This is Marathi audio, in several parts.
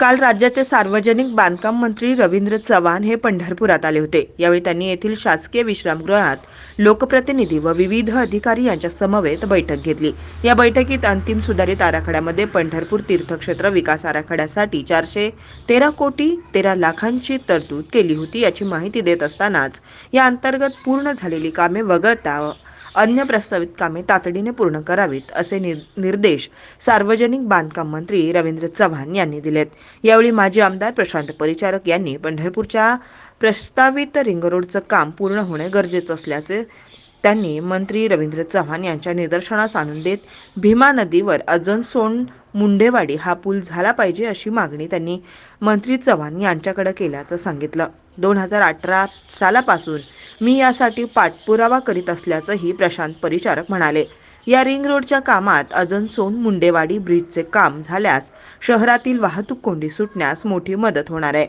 काल राज्याचे सार्वजनिक बांधकाम मंत्री रवींद्र चव्हाण हे पंढरपुरात आले होते. यावेळी त्यांनी येथील शासकीय विश्रामगृहात लोकप्रतिनिधी व विविध अधिकारी यांच्या समवेत बैठक घेतली. या बैठकीत अंतिम सुधारित आराखड्यामध्ये पंढरपूर तीर्थक्षेत्र विकास आराखड्यासाठी चारशे तेरा कोटी तेरा लाखांची तरतूद केली होती याची माहिती देत असतानाच या अंतर्गत पूर्ण झालेली कामे वगळता अन्य प्रस्तावित कामे तातडीने पूर्ण करावीत असे निर्देश सार्वजनिक बांधकाम मंत्री रवींद्र चव्हाण यांनी दिलेत. यावेळी माजी आमदार प्रशांत परिचारक यांनी पंढरपूरच्या प्रस्तावित रिंग रोडचं काम पूर्ण होणे गरजेचं असल्याचे त्यांनी मंत्री रवींद्र चव्हाण यांच्या निदर्शनास आणून देत भीमा नदीवर अजनसोंड मुंडेवाडी हा पूल झाला पाहिजे अशी मागणी त्यांनी मंत्री चव्हाण यांच्याकडे केल्याचं सांगितलं. दोन हजार अठरा सालापासून मी यासाठी पाठपुरावा करीत असल्याचंही प्रशांत परिचारक म्हणाले. या रिंग रोडच्या कामात अजून सोन मुंडेवाडी ब्रिजचे काम झाल्यास शहरातील वाहतूक कोंडी सुटण्यास मोठी मदत होणार आहे.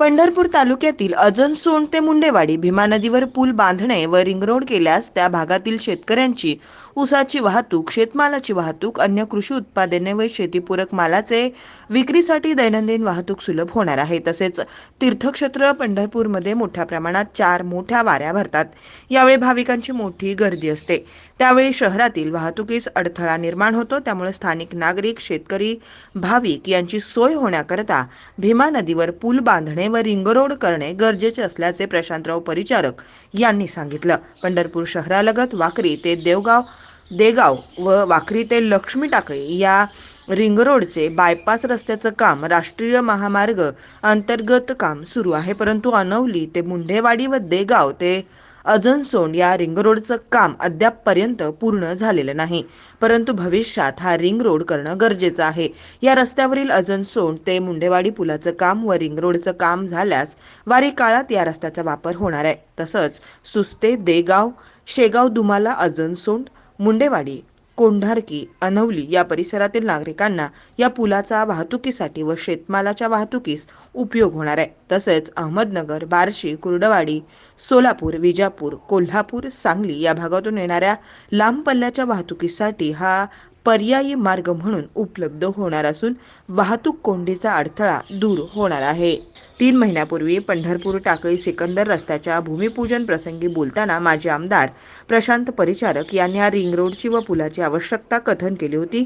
पंढरपूर तालुक्यातील अजन सोंड ते मुंडेवाडी भीमा नदीवर पूल बांधणे व रिंगरोड केल्यास त्या भागातील शेतकऱ्यांची ऊसाची वाहतूक शेतमालाची वाहतूक अन्य कृषी उत्पादने व शेतीपूरक मालाचे विक्रीसाठी दैनंदिन वाहतूक सुलभ होणार आहे. तसेच तीर्थक्षेत्र पंढरपूरमध्ये मोठ्या प्रमाणात चार मोठ्या वाऱ्या भरतात. यावेळी भाविकांची मोठी गर्दी असते. त्यावेळी शहरातील वाहतुकीस अडथळा निर्माण होतो. त्यामुळे स्थानिक नागरिक शेतकरी भाविक यांची सोय होण्याकरता भीमा नदीवर पूल बांधणे व रिंग रोड करणे गरजेचे असल्याचे प्रशांतराव परिचारक यांनी सांगितलं. पंढरपूर शहरालगत वाकरी ते देवगाव देगाव व वाखरी ते लक्ष्मी टाकळी या रिंग रोडचे बायपास रस्त्याचं काम राष्ट्रीय महामार्ग अंतर्गत काम सुरू आहे. परंतु अनवली ते मुंढेवाडी व देगाव ते अजनसोंड या रिंग रोडचं काम अद्यापपर्यंत पूर्ण झालेलं नाही. परंतु भविष्यात हा रिंग रोड करणं गरजेचं आहे. या रस्त्यावरील अजनसोंड ते मुंडेवाडी पुलाचं काम व रिंग रोडचं काम झाल्यास वारी काळात या रस्त्याचा वापर होणार आहे. तसंच सुस्ते देगाव शेगाव दुमाला अजनसोंड मुंडेवाडी कोंढारकी अनवली या परिसरातील नागरिकांना या पुलाचा वाहतुकीसाठी व शेतमालाच्या वाहतुकीस उपयोग होणार आहे. तसेच अहमदनगर बार्शी कुर्डवाडी सोलापूर विजापूर कोल्हापूर सांगली या भागातून येणाऱ्या लांब पल्ल्याच्या वाहतुकीसाठी हा पर्यायी मार्ग म्हणून उपलब्ध होणार असून वाहतूक कोंडीचा अडथळा दूर होणार आहे. तीन महिन्यापूर्वी पंढरपूर टाकळी सिकंदर रस्त्याच्या भूमिपूजन प्रसंगी बोलताना माजी आमदार प्रशांत परिचारक यांनी या रिंग रोडची व पुलाची आवश्यकता कथन केली होती.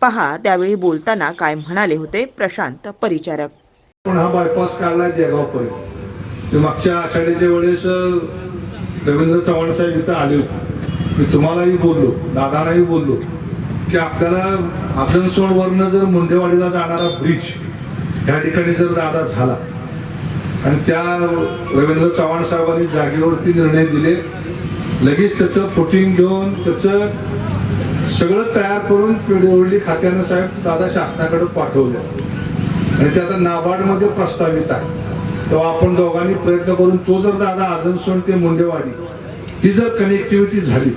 पहा त्यावेळी बोलताना काय म्हणाले होते प्रशांत परिचारक. पण हा बायपास काढलाय देगावपर्यंत मागच्या आषाढीच्या वेळेस रवींद्र चव्हाण साहेब इथं आले होते. मी तुम्हालाही बोललो दादालाही बोललो. की आपल्याला आजनसोड वरनं जर मुंडेवाडीला जाणारा ब्रिज या ठिकाणी जर दादा झाला आणि त्या रवींद्र चव्हाण साहेबांनी जागेवरती निर्णय दिले लगेच त्याचं फुटिंग घेऊन त्याचं सगळं तयार करून पिढीवडली खात्यानं साहेब दादा शासनाकडे पाठवलं. आणि ते आता नाबार्डमध्ये प्रस्तावित आहे. तेव्हा आपण दोघांनी प्रयत्न करून तो जर दादा आजनसोड ते मुंडेवाडी ही जर कनेक्टिव्हिटी झाली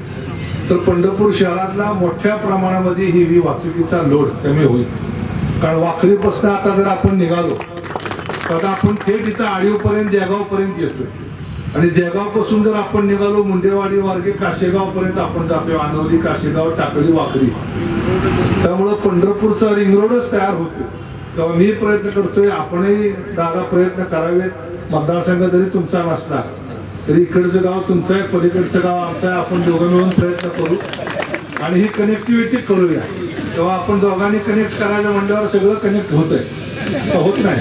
तर पंढरपूर शहरातला मोठ्या प्रमाणामध्ये ही वाहतुकीचा लोड कमी होईल. कारण वाखरीपासून आता जर आपण निघालो तर आपण थेट इथं आडीवपर्यंत देगावपर्यंत येतोय. आणि जळगावपासून जर आपण निघालो मुंडेवाडी मार्गे काशेगावपर्यंत आपण जातोय आनवली काशेगाव टाकळी वाखरी. त्यामुळं पंढरपूरचा रिंग रोडच तयार होतो तेव्हा मी प्रयत्न करतोय आपणही दादा प्रयत्न करावेत. मतदारसंघ जरी तुमचा नसला तर इकडचं गाव तुमचं आहे पलीकडचं गाव आमचं आहे. आपण दोघं मिळून प्रयत्न करू. आणि ही कनेक्टिव्हिटी करूया. तेव्हा आपण दोघांनी कनेक्ट करायचं म्हणल्यावर सगळं कनेक्ट होत आहे होत नाही?